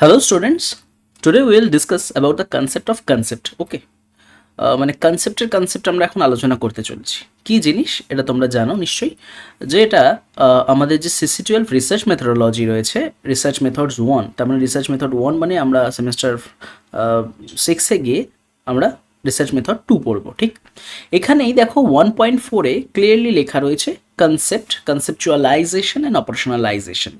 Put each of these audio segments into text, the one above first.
Hello students, today we will discuss about the concept of concept. Okay. আহ, মানে কনসেপ্টের concept আমরা এখন আলোচনা করতে চলছি কি জিনিস এটা তোমরা জানো নিশ্চয়ই যে এটা আমাদের যে সিসি টুয়েলভ রিসার্চ মেথোডোলজি রয়েছে রিসার্চ মেথডস ওয়ান তার মানে রিসার্চ মেথড ওয়ান মানে আমরা সেমিস্টার সিক্সে গিয়ে আমরা রিসার্চ মেথড টু পড়ব ঠিক এখানেই দেখো ওয়ান পয়েন্ট ফোরে ক্লিয়ারলি লেখা রয়েছে কনসেপ্ট কনসেপচুয়ালাইজেশন অ্যান্ড অপারেশনালাইজেশন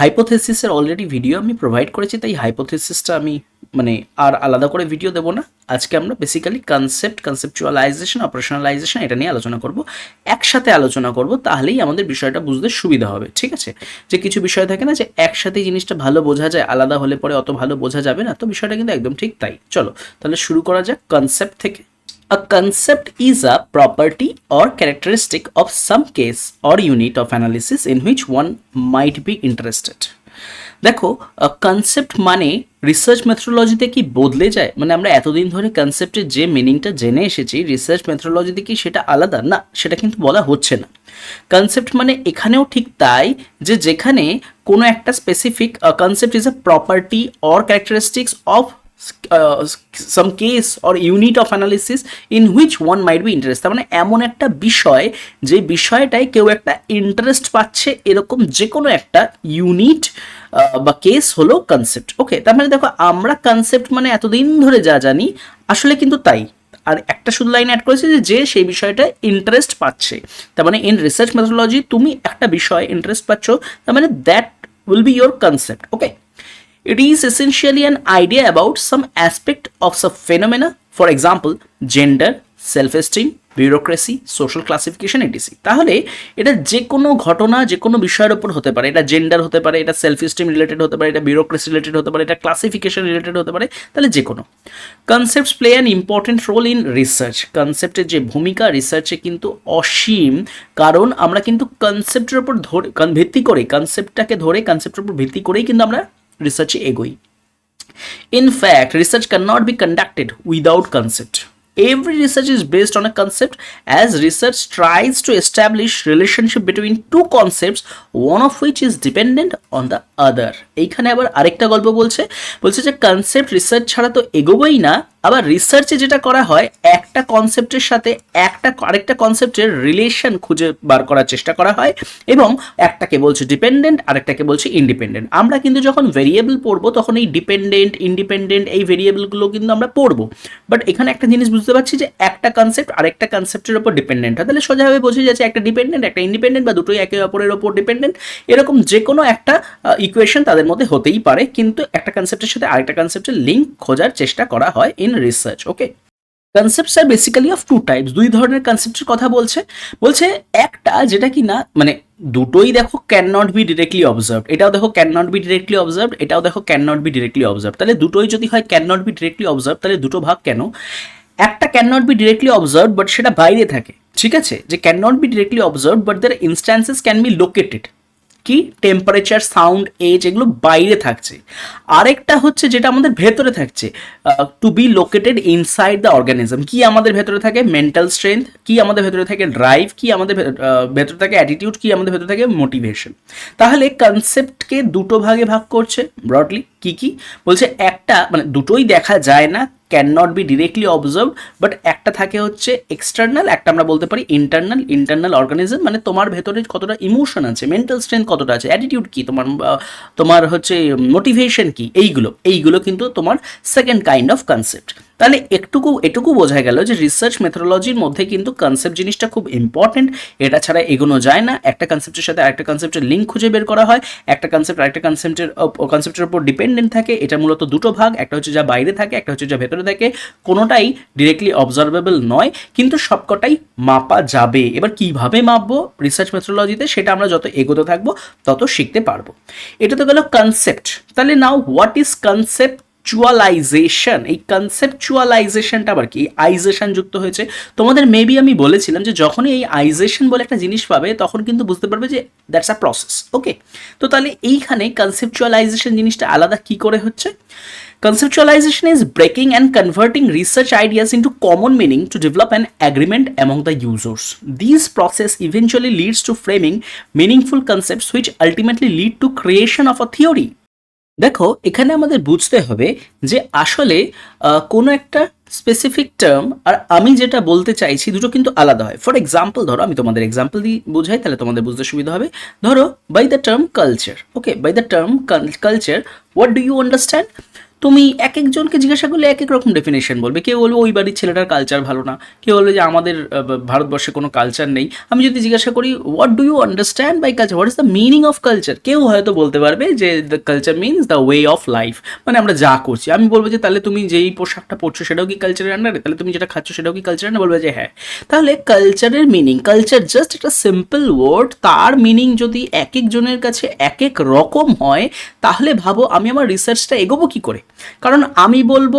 হাইপোথেসিসের অলরেডি ভিডিও আমি প্রোভাইড করেছি, তাই হাইপোথেসিসটা আমি মানে আর আলাদা করে ভিডিও দেবো না। আজকে আমরা বেসিক্যালি কনসেপ্ট কনসেপচুয়ালাইজেশন অপারেশনালাইজেশন এটা নিয়ে আলোচনা করব। একসাথে আলোচনা করব, তাহলেই আমাদের বিষয়টা বুঝতে সুবিধা হবে, ঠিক আছে? যে কিছু বিষয় থাকে না যে একসাথে জিনিসটা ভালো বোঝা যায়, আলাদা হলে পরে অত ভালো বোঝা যাবে না, তো বিষয়টা কিন্তু একদম ঠিক তাই। চলো, তাহলে শুরু করা যাক কনসেপ্ট থেকে। A concept is a property or characteristic of some case or unit of analysis in which one might be interested. দেখো কনসেপ্ট মানে রিসার্চ মেথোডোলজিতে কি বদলে যায়? মানে আমরা এতদিন ধরে কনসেপ্টের যে মিনিংটা জেনে এসেছি রিসার্চ মেথোডোলজিতে কি সেটা আলাদা? না, সেটা কিন্তু বলা হচ্ছে না। কনসেপ্ট মানে এখানেও ঠিক তাই যে যেখানে কোনো একটা specific concept is a property or characteristics of some case or unit of analysis in which one might be interest তার মানে এমন একটা বিষয় যে বিষয়টায় কেউ একটা ইন্টারেস্ট পাচ্ছে এরকম যে কোনো একটা ইউনিট বা কেস হলো কনসেপ্ট ওকে তার মানে দেখো আমরা কনসেপ্ট মানে এতদিন ধরে যা জানি, আসলে কিন্তু তাই। আর একটা শুধু লাইন অ্যাড করেছে যে যে সেই বিষয়টা ইন্টারেস্ট পাচ্ছে। তার মানে ইন রিসার্চ মেথোলজি তুমি একটা বিষয় ইন্টারেস্ট পাচ্ছ, তার মানে that will be your concept okay It is essentially an idea about some aspect of some phenomena, for example, gender, self-esteem, bureaucracy, social classification, etc. তাহলে এটা যে কোনো ঘটনা যে কোনো বিষয়ের উপর হতে পারে এটা জেন্ডার হতে পারে এটা সেলফ এস্টিম রিলেটেড হতে পারে এটা বিউরোক্রেসি রিলেটেড হতে পারে এটা ক্লাসিফিকেশন রিলেটেড হতে পারে তাহলে যে কোনো concepts play an important role in research কনসেপ্টের যে ভূমিকা রিসার্চে কিন্তু অসীম কারণ আমরা কিন্তু কনসেপ্টের উপর ধরে ভিত্তি করে কনসেপ্টটাকে ধরে কনসেপ্টের উপর ভিত্তি করেই কিন্তু আমরা রিসার্চ এগোই। In fact research can not be conducted without concept every research is based on a concept as research tries to establish relationship between two concepts one of which is dependent on the other এইখানে আবার আরেকটা গল্প বলছে। বলছে যে concept research ছাড়া তো এগোবই না আবার রিসার্চে যেটা করা হয়, একটা কনসেপ্টের সাথে একটা আরেকটা কনসেপ্টের রিলেশন খুঁজে বার করার চেষ্টা করা হয় এবং একটাকে বলছে ডিপেন্ডেন্ট আরেকটাকে বলছে ইন্ডিপেন্ডেন্ট আমরা কিন্তু যখন ভেরিয়েবল পড়ব, তখন এই ডিপেন্ডেন্ট ইন্ডিপেন্ডেন্ট এই ভেরিয়েবলগুলো কিন্তু আমরা পড়ব। বাট এখানে একটা জিনিস বুঝতে পারছি যে একটা কনসেপ্ট আরেকটা কনসেপ্টের ওপর ডিপেন্ডেন্ট হয় তাহলে সোজাভাবে বোঝা যাচ্ছে একটা ডিপেন্ডেন্ট একটা ইন্ডিপেন্ডেন্ট বা দুটোই একে অপরের ওপর ডিপেন্ডেন্ট এরকম যে কোনো একটা ইকুয়েশন তাদের মধ্যে হতেই পারে, কিন্তু একটা কনসেপ্টের সাথে আরেকটা কনসেপ্টের লিঙ্ক খোঁজার চেষ্টা করা হয় ইন রিসার্চ ওকে কনসেপ্টস আর বেসিক্যালি অফ টু টাইপস দুই ধরনের কনসেপ্টের কথা বলছে। বলছে একটা যেটা কি না মানে দুটোই দেখো can not be directly observe এটাও দেখো can not be directly observe এটাও দেখো can not be directly observe তাহলে দুটোই যদি হয় can not be directly observe তাহলে দুটো ভাগ কেন? একটা can not be directly observe but সেটা বাইরে থাকে, ঠিক আছে? যে can not be directly observe but their instances can be located কি? টেম্পারেচার সাউন্ড এজ এগুলো বাইরে থাকছে। আরেকটা হচ্ছে যেটা আমাদের ভেতরে থাকছে to be located inside the organism কি আমাদের ভেতরে থাকে? মেন্টাল স্ট্রেংথ কি আমাদের ভেতরে থাকে? ড্রাইভ কি আমাদের ভেতরে থাকে? অ্যাটিটিউড কি আমাদের ভেতরে থাকে? মোটিভেশন তাহলে কনসেপ্টকে দুটো ভাগে ভাগ করছে ব্রডলি কি কি? বলছে একটা মানে দুটোই দেখা যায় না can not be directly observe but একটা থাকে হচ্ছে এক্সটার্নাল একটা আমরা বলতে পারি ইন্টারনাল ইন্টারনাল অর্গানিজম মানে তোমার ভেতরে কতটা ইমোশন আছে মেন্টাল স্ট্রেংথ কতটা আছে অ্যাটিটিউড কী, তোমার তোমার হচ্ছে মোটিভেশন কী, এইগুলো এইগুলো কিন্তু তোমার সেকেন্ড কাইন্ড অফ কনসেপ্ট তাহলে একটুকু, এটুকু বোঝা গেল যে রিসার্চ মেথোলজির মধ্যে কিন্তু কনসেপ্ট জিনিসটা খুব ইম্পর্টেন্ট এটা ছাড়া এগোনো যায় না। একটা কনসেপ্টের সাথে আরেকটা কনসেপ্টের লিঙ্ক খুঁজে বের করা হয়। একটা কনসেপ্ট আরেকটা কনসেপ্টের কনসেপ্টের উপর ডিপেন্ডেন্ট থাকে। এটা মূলত দুটো ভাগ, একটা হচ্ছে যা বাইরে থাকে, একটা হচ্ছে যা ভেতরে থাকে। কোনোটাই ডিরেক্টলি অবজারভেবল নয়, কিন্তু সবকটাই মাপা যাবে। এবার কীভাবে মাপবো রিসার্চ মেথোলজিতে সেটা আমরা যত এগোতে থাকব, তত শিখতে পারব। এটা তো গেল কনসেপ্ট তাহলে now what is concept conceptualization এই কনসেপচুয়ালাইজেশনটা আবার কি আইজেশন যুক্ত হয়েছে তোমাদের মেবি আমি বলেছিলাম যে যখনই এই আইজেশন বলে একটা জিনিস পাবে তখন কিন্তু বুঝতে পারবে যে দ্যাটস আ প্রসেস ওকে তো তাহলে এইখানে কনসেপচুয়ালাইজেশন জিনিসটা আলাদা কি করে হচ্ছে Conceptualization is breaking and converting research ideas into common meaning to develop an agreement among the users. This process eventually leads to framing meaningful concepts which ultimately lead to creation of a theory. দেখো, এখানে আমাদের বুঝতে হবে যে আসলে কোনো একটা specific term আর আমি যেটা বলতে চাইছি দুটো কিন্তু আলাদা হয়। ফর এক্সাম্পল ধরো, আমি তোমাদের এক্সাম্পল দিয়ে বোঝাই, তাহলে তোমাদের বুঝতে সুবিধা হবে। ধরো by the term culture okay by the term culture what do you understand তুমি এক একজনকে জিজ্ঞাসা করলে এক এক রকম ডেফিনেশন বলবে। কেউ বলবে, ওই বাড়ির ছেলেটার কালচার ভালো না। কেউ বলবে যে, আমাদের ভারতবর্ষে কোনো কালচার নেই। আমি যদি জিজ্ঞাসা করি what do you understand by culture what is the meaning of culture কেউ হয়তো বলতে পারবে যে the culture means the way of life মানে আমরা যা করছি। আমি বলব যে, তাহলে তুমি যেই পোশাকটা পরছো সেটাও কি কালচারের আন্ডারে তাহলে তুমি যেটা খাচ্ছ সেটাও কি কালচার না বলবে যে হ্যাঁ। তাহলে কালচারের মিনিং কালচার জাস্ট একটা সিম্পল ওয়ার্ড তার মিনিং যদি এক একজনের কাছে এক এক রকম হয়, তাহলে ভাবো আমি আমার রিসার্চটা এগোবো কী করে? কারণ আমি বলব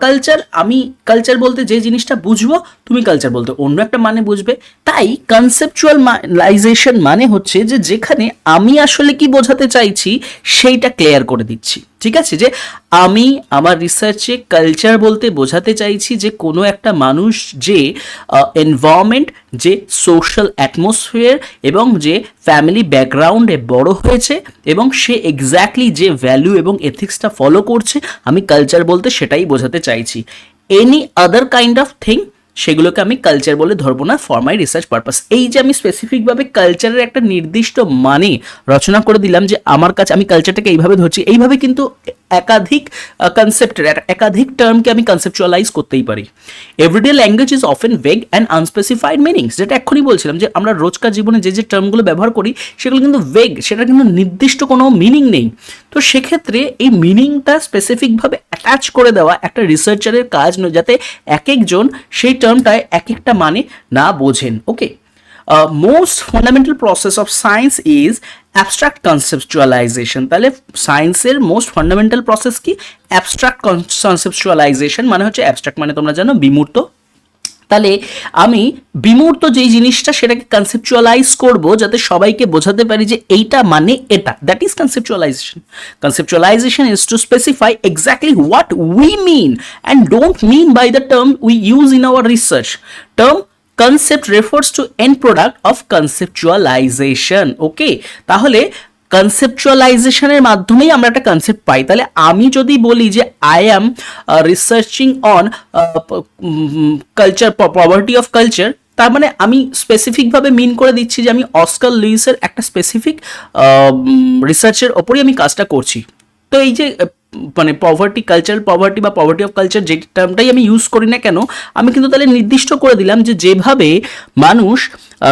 কালচার আমি কালচার বলতে যে জিনিসটা বুঝব, তুমি কালচার বলতে অন্য একটা মানে বুঝবে। তাই কনসেপচুয়ালাইজেশন মানে হচ্ছে যে যেখানে আমি আসলে কি বোঝাতে চাইছি, সেইটা ক্লিয়ার করে দিচ্ছি। ঠিক আছে? যে আমি আমার রিসার্চে কালচার বলতে বোঝাতে চাইছি যে কোনো একটা মানুষ যে এনভায়রনমেন্ট যে সোশ্যাল অ্যাটমসফিয়ার এবং যে ফ্যামিলি ব্যাকগ্রাউন্ডে বড় হয়েছে এবং সে এক্স্যাক্টলি যে ভ্যালু এবং এথিক্সটা ফলো করছে, আমি কালচার বলতে সেটাই বোঝাতে চাইছি। Any other kind of thing সেগুলোকে আমি কালচার বলে ধরবো না ফর মাই রিসার্চ পারপাস এই যে আমি স্পেসিফিকভাবে কালচারের একটা নির্দিষ্ট মানে রচনা করে দিলাম যে আমার কাছে, আমি কালচারটাকে এইভাবে ধরছি, এইভাবে কিন্তু একাধিক কনসেপ্টের একাধিক টার্মকে আমি কনসেপচুয়ালাইজ করতেই পারি। Everyday language is often vague and unspecified meanings যেটা এক্ষুনি বলছিলাম যে আমরা রোজকার জীবনে যে যে টার্মগুলো ব্যবহার করি, সেগুলো কিন্তু ভেগ সেটা কিন্তু নির্দিষ্ট কোনো মিনিং নেই। তো সেক্ষেত্রে এই মিনিংটা স্পেসিফিকভাবে অ্যাটাচ করে দেওয়া একটা রিসার্চারের কাজ নয়, যাতে এক একজন সেই টার্মটায় এক একটা মানে না বোঝেন okay most fundamental process of science is abstract conceptualization তাহলে সায়েন্সের মোস্ট ফান্ডামেন্টাল প্রসেস কি? অ্যাবস্ট্রাক্ট কনসেপচুয়ালাইজেশন মানে হচ্ছে অ্যাবস্ট্রাক্ট মানে তোমরা জানো বিমূর্ত তাহলে আমি বিমূর্ত যেই জিনিসটা সেটাকে কনসেপচুয়ালাইজ করব যাতে সবাইকে বোঝাতে পারি যে এইটা মানে এটা। That is conceptualization conceptualization is to specify exactly what we mean and don't mean by the term we use in our research term concept refers to end product of conceptualization okay তাহলে কনসেপচুয়ালাইজেশনের মাধ্যমেই আমরা একটা concept পাই। তাহলে আমি যদি বলি যে I am researching on culture poverty of culture তার মানে আমি স্পেসিফিকভাবে মিন করে দিচ্ছি যে আমি অস্কার লুইসের একটা স্পেসিফিক রিসার্চের ওপরই আমি কাজটা করছি। তো এই যে মানে পভার্টি কালচারাল পভার্টি বা পভার্টি অফ কালচার যে টার্মটাই আমি ইউজ করি না কেন, আমি কিন্তু তাহলে নির্দিষ্ট করে দিলাম যে যেভাবে মানুষ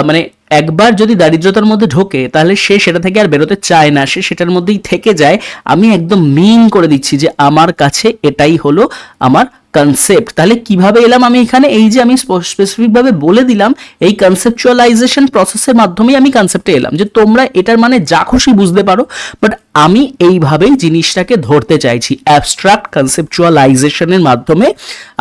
মানে একবার যদি দারিদ্রতার মধ্যে ঢোকে, তাহলে সে সেটা থেকে আর বেরোতে চায় না, সে সেটার মধ্যেই থেকে যায়। আমি একদম মিন করে দিচ্ছি যে আমার কাছে এটাই হলো আমার কনসেপ্ট তাহলে কীভাবে এলাম আমি এখানে? এই যে আমি স্পেসিফিকভাবে বলে দিলাম, এই কনসেপচুয়ালাইজেশনের প্রসেসের মাধ্যমেই আমি কনসেপ্টে এলাম যে তোমরা এটার মানে যা খুশি বুঝতে পারো বাট আমি এইভাবেই জিনিসটাকে ধরতে চাইছি। অ্যাবস্ট্রাক্ট কনসেপচুয়ালাইজেশনের মাধ্যমে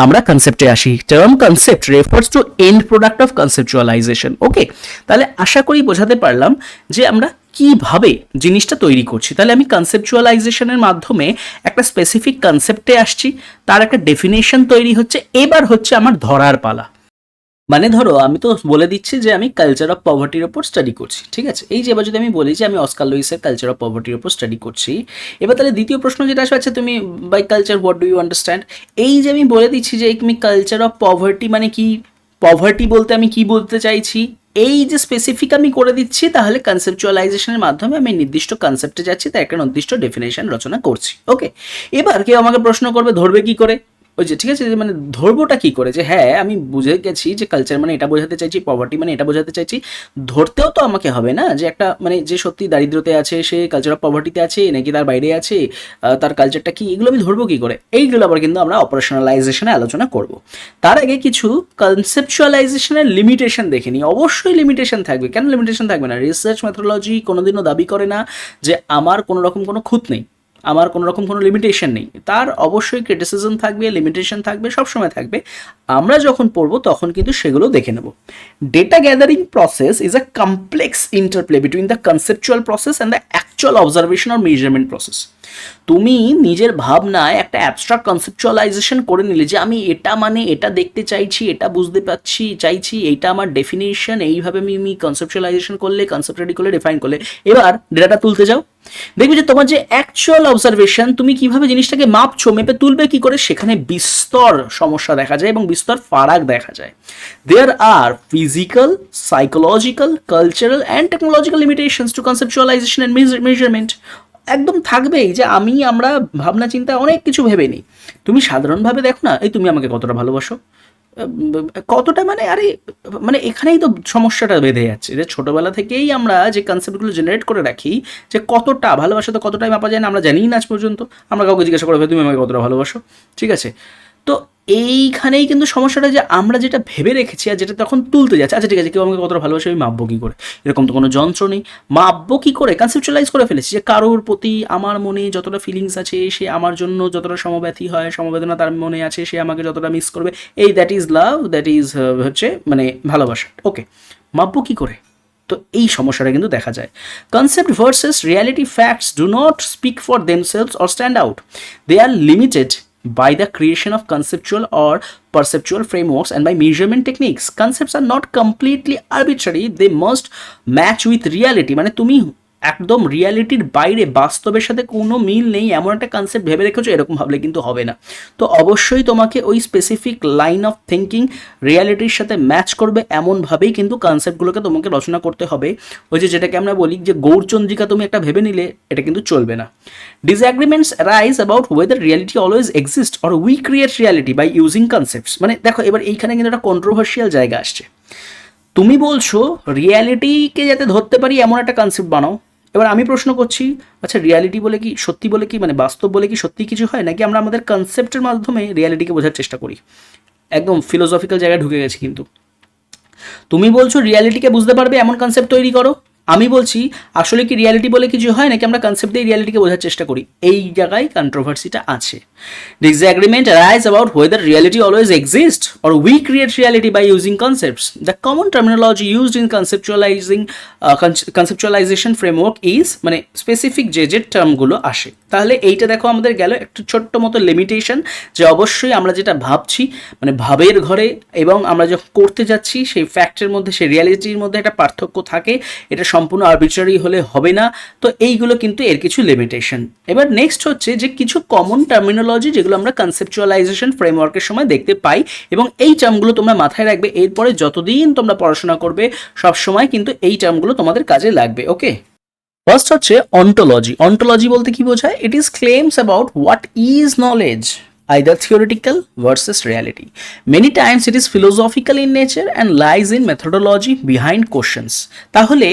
আমরা কনসেপ্টে আসি। Term concept refers to end product of conceptualization okay তাহলে আশা করি বোঝাতে পারলাম যে আমরা কীভাবে জিনিসটা তৈরি করছি? তাহলে আমি কনসেপচুয়ালাইজেশনের মাধ্যমে একটা স্পেসিফিক কনসেপ্টে আসছি, তার একটা ডেফিনেশন তৈরি হচ্ছে, এবার হচ্ছে আমার ধরার পালা। মানে ধরো, আমি তো বলে দিচ্ছি যে আমি কালচার অফ পভার্টির ওপর স্টাডি করছি, ঠিক আছে? এই যে এবার যদি আমি বলি যে আমি অস্কার লুইসের কালচার অফ পভার্টির ওপর স্টাডি করছি, এবার তাহলে দ্বিতীয় প্রশ্ন যেটা আসবে আচ্ছা তুমি by culture what do you understand এই যে আমি বলে দিচ্ছি যে আমি কালচার অফ পভার্টি মানে কি? পভার্টি বলতে আমি কি বলতে চাইছি? এই যে স্পেসিফিক আমি করে দিচ্ছি, তাহলে কনসেপচুয়ালাইজেশনের মাধ্যমে আমি নির্দিষ্ট কনসেপ্টে যাচ্ছি, তার একটা নির্দিষ্ট ডেফিনেশন রচনা করছি ওকে এবার কেউ আমাকে প্রশ্ন করবে, ধরবে কি করে? ওই যে, ঠিক আছে, যে মানে ধরবোটা কি করে? যে হ্যাঁ আমি বুঝে গেছি যে কালচার মানে এটা বোঝাতে চাইছি পভার্টি মানে এটা বোঝাতে চাইছি। ধরতেও তো আমাকে হবে না যে একটা মানে যে সত্যি দারিদ্রতে আছে, সে কালচার অফ পভার্টিতে আছে, নাকি তার বাইরে আছে তার কালচারটা কি? এগুলো আমি ধরবো কি করে? এইগুলো আবার কিন্তু আমরা অপারেশনালাইজেশনে আলোচনা করব। তার আগে কিছু কনসেপচুয়ালাইজেশনের লিমিটেশন দেখে নিই। অবশ্যই লিমিটেশন থাকবে। কেন লিমিটেশন থাকবে না? রিসার্চ মেথোলজি কোনোদিনও দাবি করে না যে আমার কোনো রকম কোনো খুঁত নেই। আমার কোনো রকম কোনো লিমিটেশন নেই। তার অবশ্যই ক্রিটিসিজম থাকবে লিমিটেশন থাকবে, সবসময় থাকবে। আমরা যখন পড়ব তখন কিন্তু সেগুলো দেখে নেব। Data gathering process is a complex interplay between the conceptual process and the actual observation or measurement process তুমি নিজের ভাবনায় একটা অ্যাবস্ট্রাক্ট কনসেপচুয়ালাইজেশন করে নিলে যে আমি এটা মানে এটা দেখতে চাইছি, এটা বুঝতে পারছি, চাইছি, এইটা আমার ডেফিনেশন এইভাবে আমি আমি কনসেপচুয়ালাইজেশন করলে কনসেপ্ট রেডি করলে ডিফাইন করলে, এবার ডেটাটা তুলতে যাও। দেখবে যে তোমার যে অ্যাকচুয়াল অবজারভেশন তুমি কীভাবে জিনিসটাকে মাপছো, মেপে তুলবে, কি করে সেখানে বিস্তর সমস্যা দেখা যায় এবং বিস্তর ফারাক দেখা যায়। There are physical psychological cultural and technological limitations to conceptualization and measurement একদম থাকবেই যে আমি, আমরা ভাবনা চিন্তা অনেক কিছু ভেবে নিই। তুমি সাধারণভাবে দেখো না, এই তুমি আমাকে কতটা ভালোবাসো। কতটা মানে আরে মানে এখানেই তো সমস্যাটা বেঁধে যাচ্ছে যে ছোটোবেলা থেকেই আমরা যে কনসেপ্টগুলো জেনারেট করে রাখি, যে কতটা ভালোবাসা তো কতটাই মাপা যায় না, আমরা জানিই না আজ পর্যন্ত। আমরা কাউকে জিজ্ঞাসা করে তুমি আমাকে কতটা ভালোবাসো? ঠিক আছে? তো এইখানেই কিন্তু সমস্যাটা যে আমরা যেটা ভেবে রেখেছি আর যেটা তখন তুলতে যাচ্ছে। আচ্ছা ঠিক আছে, কেউ আমাকে কতটা ভালোবাসে, আমি মাপবো কী করে? এরকম তো কোনো যন্ত্র নেই। মাপবো কী করে? কনসেপচুয়ালাইজ করে ফেলেছি যে কারোর প্রতি আমার মনে যতটা ফিলিংস আছে, সে আমার জন্য যতটা সমব্যথী হয়, সমবেদনা তার মনে আছে, সে আমাকে যতটা মিস করবে। এই that is love that is হচ্ছে মানে ভালোবাসা। ওকে মাপবো কী করে? তো এই সমস্যাটা কিন্তু দেখা যায়। Concept versus reality facts do not speak for themselves or stand out they are limited by the creation of conceptual or perceptual frameworks and by measurement techniques concepts are not completely arbitrary they must match with reality মানে তুমি একদম রিয়ালিটির বাইরে বাস্তবের সাথে কোনো মিল নেই, এমন একটা কনসেপ্ট ভেবে রেখেছো, এরকম ভাবলে কিন্তু হবে না। তো অবশ্যই তোমাকে ওই স্পেসিফিক লাইন অফ থিঙ্কিং রিয়ালিটির সাথে ম্যাচ করবে, এমনভাবেই কিন্তু কনসেপ্টগুলোকে তোমাকে রচনা করতে হবে। ওই যে যেটাকে আমরা বলি যে গৌরচন্দ্রিকা তুমি একটা ভেবে নিলে, এটা কিন্তু চলবে না। Disagreements rise about whether reality always exist or we create reality by using concepts মানে দেখো, এবার এইখানে কিন্তু একটা কন্ট্রোভার্সিয়াল জায়গা আসছে। তুমি বলছো রিয়ালিটিকে যাতে ধরতে পারি, এমন একটা কনসেপ্ট বানাও। এবার আমি প্রশ্ন করছি আচ্ছা রিয়ালিটি বলে কি, সত্যি বলে কি মানে বাস্তব বলে কি সত্যি কিছু হয়? নাকি আমরা আমাদের কনসেপ্টের মাধ্যমে রিয়ালিটিকে বোঝার চেষ্টা করি? একদম ফিলোসফিক্যাল জায়গায় ঢুকে গেছি কিন্তু। তুমি বলছো রিয়ালিটিকে বুঝতে পারবে, এমন কনসেপ্ট তৈরি করো। আমি বলছি, আসলে কি রিয়ালিটি বলে কিছু হয়? নাকি আমরা কনসেপ্ট দিয়ে রিয়ালিটিকে বোঝার চেষ্টা করি? এই জায়গায় কন্ট্রোভার্সিটা আছে। Disagreement rise about whether reality always exist or we create reality by using concepts the common terminology used in conceptualizing conceptualization framework is মানে স্পেসিফিক যে যে টার্মগুলো আসে। তাহলে এইটা দেখো আমাদের গেল একটু ছোট্ট মতো লিমিটেশন যে অবশ্যই আমরা যেটা ভাবছি মানে ভাবের ঘরে এবং আমরা যখন করতে যাচ্ছি, সেই ফ্যাক্টের মধ্যে, সেই রিয়ালিটির মধ্যে একটা পার্থক্য থাকে। এটা সম্পূর্ণ আর্বিট্রারি হলে হবে না। তো এইগুলো কিন্তু এর কিছু লিমিটেশন এবার নেক্সট হচ্ছে যে কিছু কমন টার্মিনোলজি যেগুলো আমরা কনসেপচুয়ালাইজেশন ফ্রেমওয়ার্কের সময় দেখতে পাই এবং এই টার্মগুলো তোমরা মাথায় রাখবে এরপরে যতদিন তোমরা পড়াশোনা করবে সবসময় কিন্তু এই টার্মগুলো তোমাদের কাজে লাগবে ওকে ফার্স্ট হচ্ছে অন্টোলজি অন্টোলজি বলতে কি বোঝায় it is claims about what is knowledge either theoretical versus reality. Many times it is philosophical in nature and lies in methodology behind questions. তাহলে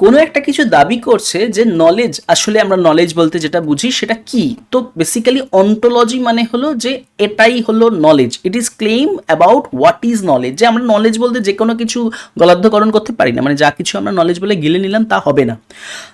কোনো একটা কিছু দাবি করছে যে নলেজ আসলে আমরা নলেজ বলতে যেটা বুঝি সেটা কি? তো বেসিক্যালি অন্টোলজি মানে হলো যে এটাই হলো knowledge it is claim about what is knowledge যে আমরা নলেজ বলতে যে কোনো কিছু গলাধ্যকরণ করতে পারি না। মানে যা কিছু আমরা নলেজ বলে গিলে নিলাম তা হবে না।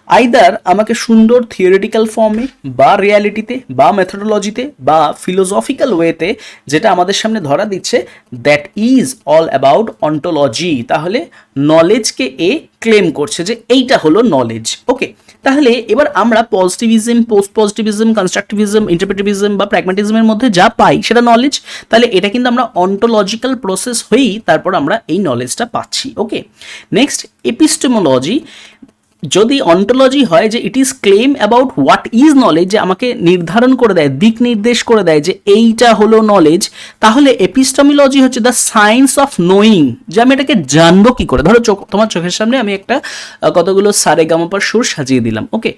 আইদার আমাকে সুন্দর থিওরিটিক্যাল ফর্মে বা রিয়ালিটিতে বা মেথোডোলজিতে বা ফিলোসফিক্যাল ওয়েতে যেটা আমাদের সামনে ধরা দিচ্ছে that is all about ontology তাহলে নলেজকে এ ক্লেম করছে যে এইটা হলো নলেজ ওকে তাহলে এবার আমরা positivism post positivism constructivism interpretivism বা প্র্যাগমেটিজমের মধ্যে যা পাই সেটা নলেজ তাহলে এটা কিন্তু আমরা অন্টোলজিক্যাল প্রসেস হয়েই তারপর আমরা এই নলেজটা পাচ্ছি। ওকে নেক্সট এপিস্টেমোলজি যদি অন্টোলজি হয় যে it is claim about what is knowledge যে আমাকে নির্ধারণ করে দেয়, দিক নির্দেশ করে দেয় যে এইটা হলো নলেজ তাহলে এপিস্টমিলজি হচ্ছে দ্য সায়েন্স অফ নোয়িং যে আমি এটাকে জানব কি করে? ধরো চোখ, তোমার চোখের সামনে আমি একটা কতগুলো সারে গামাপার সুর সাজিয়ে দিলাম ওকে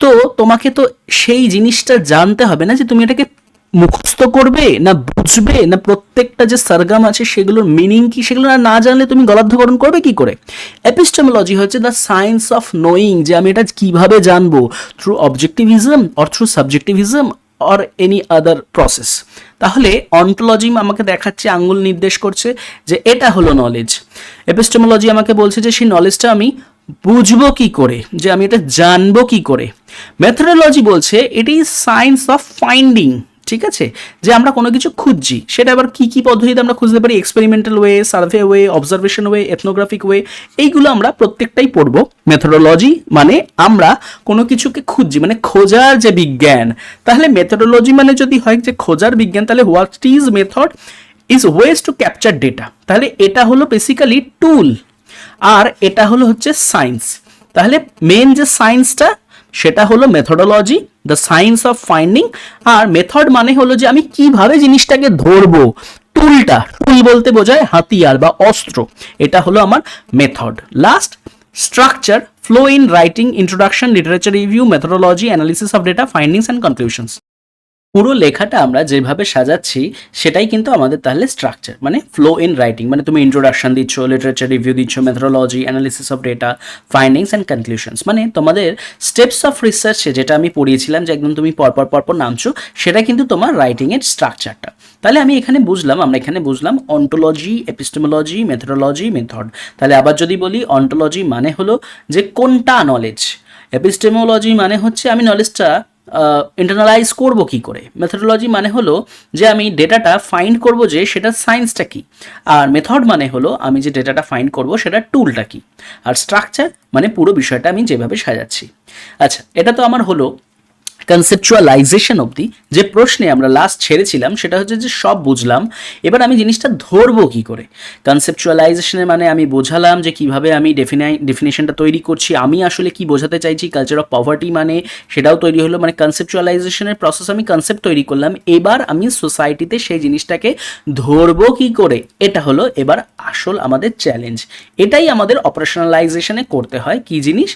তো তোমাকে তো সেই জিনিসটা জানতে হবে না যে তুমি এটাকে মুখস্থ করবে না বুঝবে না প্রত্যেকটা যে সারগাম আছে সেগুলোর মিনিং কি সেগুলো না জানলে তুমি গলাধ্যকরণ করবে কি করে? এপিস্টেমোলজি হচ্ছে দ্য সায়েন্স অফ নোয়িং যে আমি এটা কীভাবে জানব? Through objectivism or through subjectivism or any other process তাহলে অন্টোলজি আমাকে দেখাচ্ছে, আঙ্গুল নির্দেশ করছে যে এটা হলো নলেজ এপিস্টেমোলজি আমাকে বলছে যে সেই নলেজটা আমি বুঝব কি করে? যে আমি এটা জানব কি করে? মেথোডোলজি বলছে it is science of finding ঠিক আছে? যে আমরা কোনো কিছু খুঁজছি, সেটা আবার কী কী পদ্ধতিতে আমরা খুঁজতে পারি? Experimental way survey way observation way ethnographic way এইগুলো আমরা প্রত্যেকটাই পড়ব। মেথোডোলজি মানে আমরা কোনো কিছুকে খুঁজছি মানে খোঁজার যে বিজ্ঞান। তাহলে মেথোডোলজি মানে যদি হয় যে খোঁজার বিজ্ঞান, তাহলে what is method is ways to capture data তাহলে এটা হলো বেসিক্যালি টুল আর এটা হলো হচ্ছে সায়েন্স তাহলে মেন যে সায়েন্সটা সেটা হলো methodology the science of finding R method মানে হলো যে আমি কীভাবে জিনিসটাকে ধরবো। টুলটা, টুল বলতে বোঝায় হাতিয়ার বা অস্ত্র। এটা হলো আমার method last structure flow in writing introduction literature review methodology analysis of data findings and conclusions পুরো লেখাটা আমরা যেভাবে সাজাচ্ছি, সেটাই কিন্তু আমাদের তাহলে স্ট্রাকচার মানে ফ্লো ইন রাইটিং মানে তুমি ইন্ট্রোডাকশন দিচ্ছ লিটারেচার রিভিউ দিচ্ছ methodology analysis of data findings and conclusions মানে তোমাদের স্টেপস অফ রিসার্চে যেটা আমি পড়িয়েছিলাম যে একদম তুমি পরপর পরপর নামছো, সেটা কিন্তু তোমার রাইটিংয়ের স্ট্রাকচারটা তাহলে আমি এখানে বুঝলাম, আমরা এখানে বুঝলাম অন্টোলজি এপিস্টেমোলজি মেথোডোলজি মেথড তাহলে আবার যদি বলি অন্টোলজি মানে হলো যে কোনটা নলেজ এপিস্টেমোলজি মানে হচ্ছে আমি নলেজটা ইন্টারনালাইজ করব কি করে? মেথডোলজি মানে হলো যে আমি ডেটাটা ফাইন্ড করব যে সেটা সায়েন্সটা কি। আর মেথড মানে হলো আমি যে ডেটাটা ফাইন্ড করব সেটা টুলটা কি। আর স্ট্রাকচার মানে পুরো বিষয়টা আমি যেভাবে সাজাচ্ছি। আচ্ছা এটা তো আমার হলো কনসেপচুয়ালাইজেশন অবধি যে প্রশ্নে আমরা লাস্ট ছেড়েছিলাম, সেটা হচ্ছে যে সব বুঝলাম। এবার আমি জিনিসটা ধরবো কি করে? কনসেপচুয়ালাইজেশনের মানে আমি বোঝালাম যে কীভাবে আমি ডেফিনাই ডেফিনেশনটা তৈরি করছি, আমি আসলে কি বোঝাতে চাইছি কালচার অফ পভার্টি মানে সেটাও তৈরি হলো মানে কনসেপচুয়ালাইজেশনের প্রসেস আমি কনসেপ্ট তৈরি করলাম। এবার আমি সোসাইটিতে সেই জিনিসটাকে ধরবো কি করে? এটা হলো এবার আসল আমাদের চ্যালেঞ্জ এটাই আমাদের অপারেশনালাইজেশনে করতে হয়। কি জিনিস?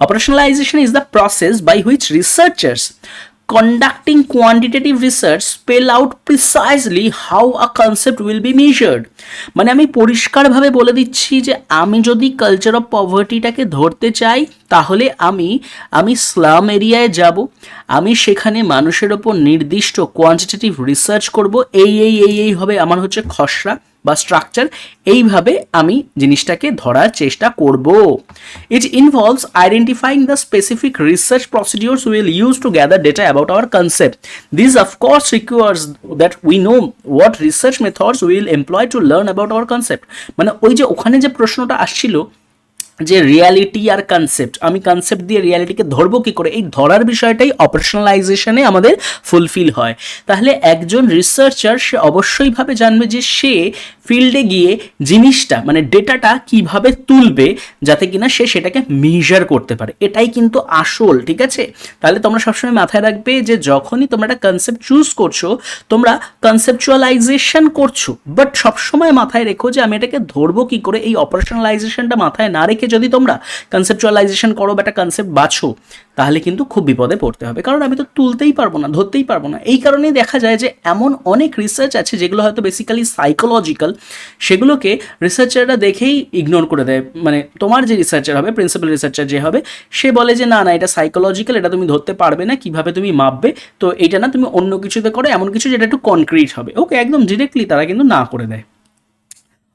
Operationalization is the process by which researchers conducting quantitative research spell out precisely how a concept will be measured মানে আমি পরিষ্কারভাবে বলে দিচ্ছি যে আমি যদি কালচার অফ পভার্টিটাকে ধরতে চাই তাহলে আমি আমি স্লাম এরিয়ায় যাব আমি সেখানে মানুষের ওপর নির্দিষ্ট কোয়ান্টিটেটিভ রিসার্চ করব এই এই এই এই হবে আমার হচ্ছে খসড়া বা স্ট্রাকচার এইভাবে আমি জিনিসটাকে ধরার চেষ্টা করব। It involves identifying the specific research procedures will use to gather data about our concept this of course requires that we know what research methods will employ to learn about our concept মানে ওই যে ওখানে যে প্রশ্নটা আসছিল যে reality আর concept আমি কনসেপ্ট দিয়ে রিয়ালিটিকে ধরবো কি করে? এই ধরার বিষয়টাই অপারেশনালাইজেশনে আমাদের ফুলফিল হয়। তাহলে একজন রিসার্চার সে অবশ্যইভাবে জানবে যে সে ফিল্ডে গিয়ে জিনিসটা মানে ডেটাটা কীভাবে তুলবে, যাতে কিনা সে সেটাকে মেজার করতে পারে। এটাই কিন্তু আসল, ঠিক আছে? তাহলে তোমরা সবসময় মাথায় রাখবে যে যখনই তোমরা একটা কনসেপ্ট চুজ করছ, তোমরা কনসেপচুয়ালাইজেশন করছ। বাট সবসময় মাথায় রেখো যে আমি এটাকে ধরবো কি করে? এই অপারেশনালাইজেশনটা মাথায় না রেখে যদি তোমরা কনসেপচুয়ালাইজেশন করো বা একটা কনসেপ্ট বাছো, তাহলে কিন্তু খুব বিপদে পড়তে হবে। কারণ আমি তো তুলতেই পারব না, ধরতেই পারব না। এই কারণেই দেখা যায় যে এমন অনেক রিসার্চ আছে যেগুলো হয়তো বেসিক্যালি সাইকোলজিক্যাল সেগুলোকে রিসার্চাররা দেখেই ইগনোর করে দেয়। মানে তোমার যে রিসার্চার হবে প্রিন্সিপাল রিসার্চার যে হবে, সে বলে যে, না না, এটা সাইকোলজিক্যাল এটা তুমি ধরতে পারবে না, কীভাবে তুমি মাপবে? তো এইটা না তুমি অন্য কিছুতে করো, এমন কিছু যেটা একটু কনক্রিট হবে। ওকে একদম ডিরেক্টলি তারা কিন্তু না করে দেয়।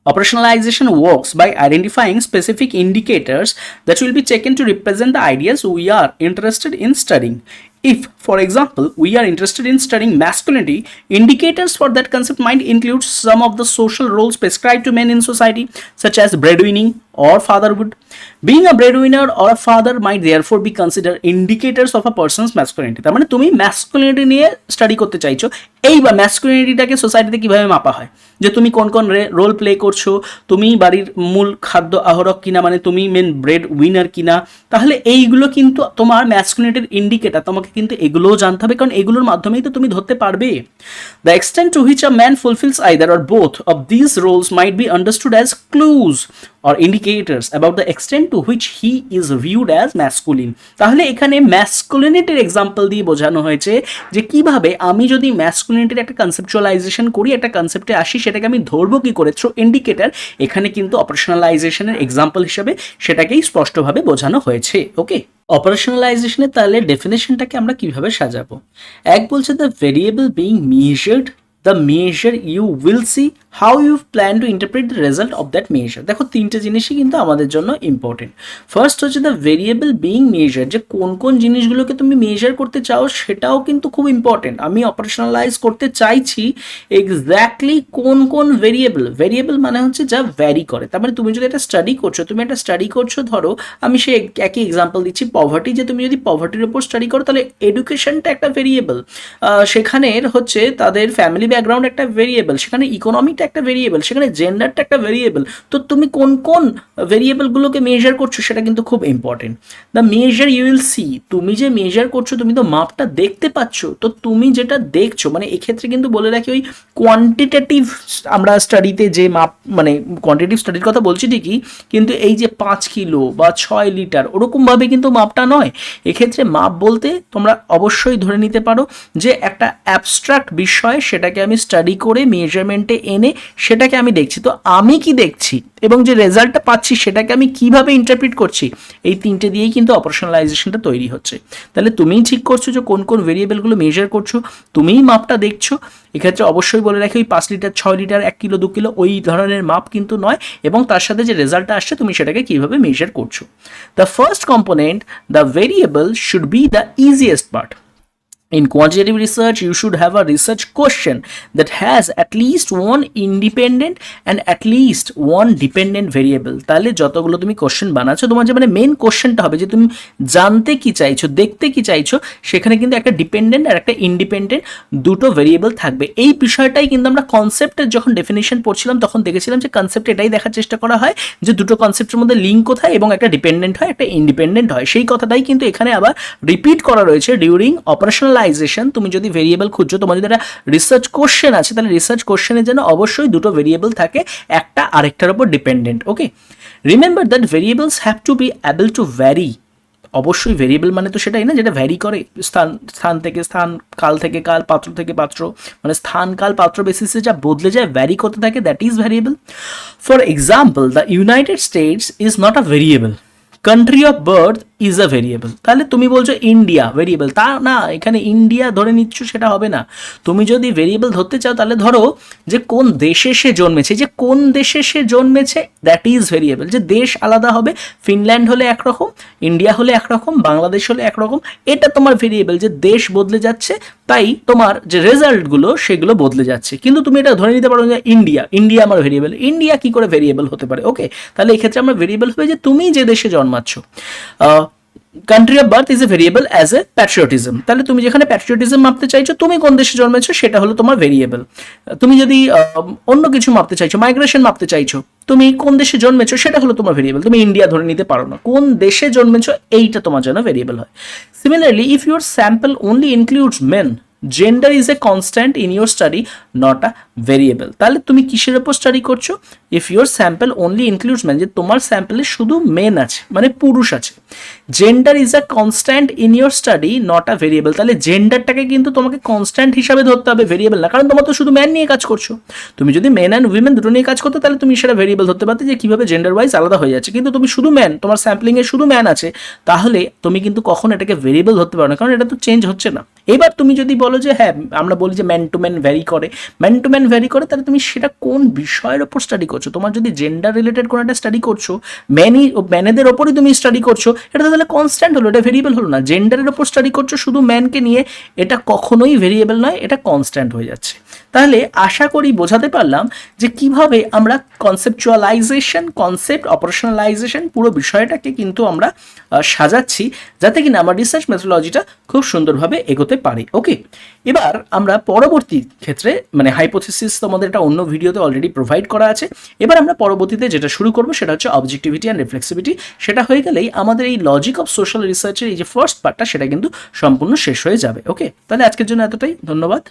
Operationalization works by identifying specific indicators that will be taken to represent the ideas we are interested in studying. If, for example, we are interested in studying masculinity, indicators for that concept might include some of the social roles prescribed to men in society, such as breadwinning or fatherhood. Being a breadwinner or a father might therefore be considered indicators of a person's masculinity. তার মানে তুমি masculinity নিয়ে study করতে চাইছো, এই বা ম্যাসকুলিনিটিটাকে সোসাইটিতে কীভাবে মাপা হয় যে তুমি কোন কোন রোল প্লে করছ, তুমি বাড়ির মূল খাদ্য আহরক কিনা মানে তুমি মেন ব্রেড উইনার কিনা, তাহলে এইগুলো কিন্তু তোমার ম্যাসকুলিনিটির ইন্ডিকেটার তোমাকে কিন্তু এগুলোও জানতে হবে, কারণ এগুলোর মাধ্যমেই তো তুমি ধরতে পারবে the extent to which a man fulfills either or both of this roles might be understood as clues or indicators about the extent to which he is viewed as masculine. তাহলে এখানে ম্যাসকুলিনিটির এক্সাম্পল দিয়ে বোঝানো হয়েছে যে কীভাবে আমি যদি ম্যাসকুলিনিটির একটা কনসেপচুয়ালাইজেশন করি, একটা কনসেপ্টে আসি, সেটাকে আমি ধরবো কি করে? থ্রু ইন্ডিকেটার এখানে কিন্তু অপারেশনালাইজেশনের এক্সাম্পল হিসেবে সেটাকেই স্পষ্টভাবে বোঝানো হয়েছে ওকে অপারেশনালাইজেশনের তাহলে ডেফিনেশনটাকে আমরা কীভাবে সাজাবো? এক বলছে the variable being measured the measure you will see how you plan to interpret the result of that measure দেখো, তিনটে জিনিসই কিন্তু আমাদের জন্য ইম্পর্টেন্ট ফার্স্ট হচ্ছে দ্য ভেরিয়েবল বিং মেজার যে কোন কোন জিনিসগুলোকে তুমি মেজার করতে চাও, সেটাও কিন্তু খুব ইম্পর্টেন্ট আমি অপারেশনালাইজ করতে চাইছি এক্স্যাক্টলি কোন কোন ভেরিয়েবল ভেরিয়েবল মানে হচ্ছে যা ভ্যারি করে। তার মানে তুমি যদি একটা স্টাডি করছ, তুমি একটা স্টাডি করছ, ধরো, আমি সে একই এক্সাম্পল দিচ্ছি পভার্টি যে তুমি যদি পভার্টির উপর স্টাডি করো, তাহলে এডুকেশনটা একটা ভেরিয়েবল সেখানের হচ্ছে তাদের ফ্যামিলি ব্যাকগ্রাউন্ড একটা ভেরিয়েবল সেখানে ইকোনমিটা এজটা একটা ভেরিয়েবল সেখানে জেন্ডারটা একটা ভেরিয়েবল তো তুমি কোন কোন ভেরিয়েবলগুলোকে মেজার করছ সেটা কিন্তু খুব important the measure you will see তুমি যে মেজার করছ, তুমি তো মাপটা দেখতে পাচ্ছ, তো তুমি যেটা দেখছ মানে এক্ষেত্রে কিন্তু বলে রাখি ওই কোয়ান্টিটেটিভ আমরা স্টাডিতে যে মাপ মানে কোয়ান্টিটিভ স্টাডির কথা বলছি ঠিকই, কিন্তু এই যে পাঁচ কিলো বা ছয় লিটার ওরকমভাবে কিন্তু মাপটা নয়। এক্ষেত্রে মাপ বলতে তোমরা অবশ্যই ধরে নিতে পারো যে একটা অ্যাবস্ট্রাক্ট বিষয় সেটাকে আমি স্টাডি করে মেজারমেন্টে এনে সেটাকে আমি দেখছি। তো আমি কি দেখছি এবং যে রেজাল্টটা পাচ্ছি সেটাকে আমি কীভাবে ইন্টারপ্রিট করছি, এই তিনটে দিয়েই কিন্তু অপারেশনালাইজেশনটা তৈরি হচ্ছে। তাহলে তুমিই ঠিক করছ যে কোন কোন ভেরিয়েবলগুলো মেজার করছ, তুমিই মাপটা দেখছ। এক্ষেত্রে অবশ্যই বলে রাখি, ওই পাঁচ লিটার ছয় লিটার এক কিলো, দু কিলো, ওই ধরনের মাপ কিন্তু নয় এবং তার সাথে যে রেজাল্টটা আসছে, তুমি সেটাকে কীভাবে মেজার করছ। The first component the variable should be the easiest part In quantitative research, you should have a research question that has at least one independent and at least one dependent variable. তাহলে যতগুলো তুমি question বানাচ্ছো তোমার যে মানে main কোশ্চেনটা হবে যে তুমি জানতে কি চাইছো দেখতে কি চাইছো সেখানে কিন্তু একটা ডিপেন্ডেন্ট আর একটা ইন্ডিপেন্ডেন্ট দুটো ভেরিয়েবল থাকবে এই বিষয়টাই কিন্তু আমরা কনসেপ্টের যখন ডেফিনেশন পড়ছিলাম তখন দেখেছিলাম যে কনসেপ্ট এটাই দেখার চেষ্টা করা হয় যে দুটো কনসেপ্টের মধ্যে লিঙ্ক কোথায় এবং একটা ডিপেন্ডেন্ট হয় একটা ইন্ডিপেন্ডেন্ট হয় সেই কথাটাই কিন্তু এখানে আবার রিপিট করা রয়েছে ডিউরিং অপারেশনালাইজেশন তুমি যদি ভেরিয়েবল খুঁজছো, তোমার যদি একটা রিসার্চ কোশ্চেন আছে, তাহলে রিসার্চ কোশ্চেনের জন্য অবশ্যই দুটো ভেরিয়েবল থাকে, একটা আরেকটার উপর dependent okay remember that variables have to be able to vary অবশ্যই ভেরিয়েবল মানে তো সেটাই না, যেটা ভ্যারি করে স্থান স্থান থেকে স্থান, কাল থেকে কাল, পাত্র থেকে পাত্র। মানে স্থান, কাল, পাত্র বেসিসে যা বদলে যায় ভ্যারি করতে থাকে that is variable for example the United States is not a variable country of birth is a variable তাহলে তুমি বলছো ইন্ডিয়া ভেরিয়েবল তা না, এখানে ইন্ডিয়া ধরে নিচ্ছ সেটা হবে না। তুমি যদি ভেরিয়েবল ধরতে চাও, তাহলে ধরো যে কোন দেশে সে জন্মেছে, যে কোন দেশে সে জন্মেছে দ্যাট ইজ ভেরিয়েবল যে দেশ আলাদা হবে ফিনল্যান্ড হলে একরকম ইন্ডিয়া হলে একরকম বাংলাদেশ হলে একরকম, এটা তোমার ভেরিয়েবল যে দেশ বদলে যাচ্ছে, তাই তোমার যে রেজাল্টগুলো সেগুলো বদলে যাচ্ছে। কিন্তু তুমি এটা ধরে নিতে পারো যে ইন্ডিয়া ইন্ডিয়া আমার ভেরিয়েবল ইন্ডিয়া কি করে ভেরিয়েবল হতে পারে? ওকে তাহলে এক্ষেত্রে আমার ভেরিয়েবল হবে যে তুমি যে দেশে জন্মাচ্ছ country of birth is a variable as a patriotism তাহলে তুমি যেখানে প্যাট্রিয়টিজম মাপতে চাইছো, তুমি কোন দেশে জন্মেছো সেটা হলো তোমার ভেরিয়েবল তুমি যদি অন্য কিছু মাপতে চাইছো মাইগ্রেশন মাপতে চাইছো, তুমি কোন দেশে জন্মেছো সেটা হলো তোমার ভেরিয়েবল তুমি ইন্ডিয়া ধরে নিতে পারো না। কোন দেশে জন্মেছো এইটা তোমার জন্য ভেরিয়েবল হয়। Similarly if your sample only includes men gender is a constant in your study not a variable তাহলে তুমি কিসের উপর স্টাডি করছ? If your sample only includes men যে তোমার স্যাম্পলে শুধু মেন আছে মানে পুরুষ আছে। Gender is a constant in your study not a variable তাহলে জেন্ডারটাকে কিন্তু তোমাকে কনস্ট্যান্ট হিসাবে ধরতে হবে ভেরিয়েবল না। কারণ তোমার তো শুধু ম্যান নিয়ে কাজ করছ। তুমি যদি মেন অ্যান্ড উইমেন দুটো নিয়ে কাজ করতে, তাহলে তুমি সেটা ভেরিয়েবল ধরতে পারতে যে কীভাবে জেন্ডার ওয়াইজ আলাদা হয়ে যাচ্ছে। কিন্তু তুমি শুধু ম্যান তোমার স্যাম্পলিংয়ে শুধু ম্যান আছে, তাহলে তুমি কিন্তু কখন এটাকে ভেরিয়েবল ধরতে পারো না, কারণ এটা তো চেঞ্জ হচ্ছে না। এবার তুমি যদি বলো যে হ্যাঁ আমরা বলি যে ম্যান টু ম্যান ভ্যারি করে ম্যান টু ম্যান ভ্যারি করে, তাহলে তুমি সেটা কোন বিষয়ের ওপর স্টাডি করছ? তোমার যদি জেন্ডার রিলেটেড কোনো একটা স্টাডি করছ ম্যানই ম্যানেদের ওপরই তুমি স্টাডি করছ, এটা তাহলে কনস্ট্যান্ট হলো, এটা ভেরিয়েবল হলো না। জেন্ডারের ওপর স্টাডি করছ শুধু ম্যানকে নিয়ে, এটা কখনোই ভেরিয়েবল নয়, এটা কনস্ট্যান্ট হয়ে যাচ্ছে। তাহলে আশা করি বোঝাতে পারলাম যে কীভাবে আমরা কনসেপচুয়ালাইজেশন কনসেপ্ট অপারেশনালাইজেশন পুরো বিষয়টাকে কিন্তু আমরা সাজাচ্ছি, যাতে কিনা আমার রিসার্চ মেথোলজিটা খুব সুন্দরভাবে এগোতে পারে। ওকে এবার আমরা পরবর্তী ক্ষেত্রে মানে হাইপোথিসিস তোমাদের এটা অন্য ভিডিওতে অলরেডি প্রোভাইড করা আছে। এবার আমরা পরবর্তীতে যেটা শুরু করব সেটা হচ্ছে অবজেক্টিভিটি অ্যান্ড রিফ্লেক্সিভিটি সেটা হয়ে গেলেই আমাদের এই লজিক অফ সোশ্যাল রিসার্চের এই যে ফার্স্ট পার্টটা সেটা কিন্তু সম্পূর্ণ শেষ হয়ে যাবে। ওকে তাহলে আজকের জন্য এতটাই। ধন্যবাদ।